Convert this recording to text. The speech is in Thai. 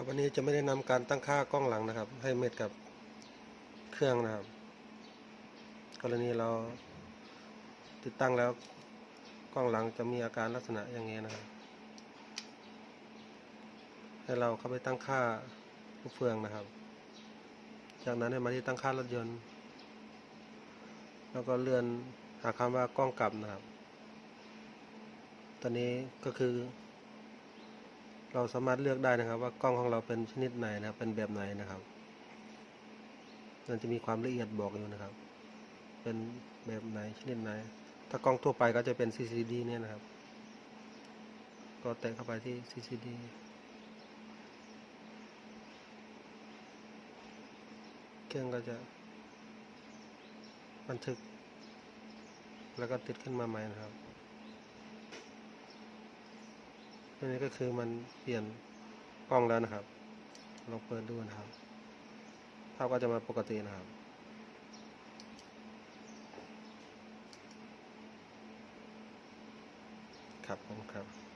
ครับวันนี้จะไม่ได้นำการตั้งค่ากล้องหลังนะครับ ให้เม็ดกับเครื่องนะครับ กรณีเราติดตั้งแล้วกล้องหลังจะมีอาการลักษณะอย่างนี้นะครับ ให้เราเข้าไปตั้งค่าลูกเฟืองนะครับ จากนั้นให้มาที่ตั้งค่ารถยนต์ แล้วก็เลื่อนหาคำว่ากล้องกลับนะครับ ตอนนี้ก็คือ เราสามารถเลือกได้นะครับ ว่ากล้องของเราเป็นชนิดไหนนะครับ เป็นแบบไหนนะครับมันจะมีความละเอียดบอกอยู่นะครับ เป็นแบบไหนชนิดไหน ถ้ากล้องทั่วไปก็จะเป็น CCD เนี่ยนะครับ ก็แตะเข้าไปที่ CCD เครื่องก็จะบันทึก แล้วก็ติดขึ้นมาใหม่นะครับ อันนี้ก็คือมันเปลี่ยนกล้องแล้วนะครับ ลองเปิดดูนะครับ ภาพก็จะมาปกตินะครับครับผมครับ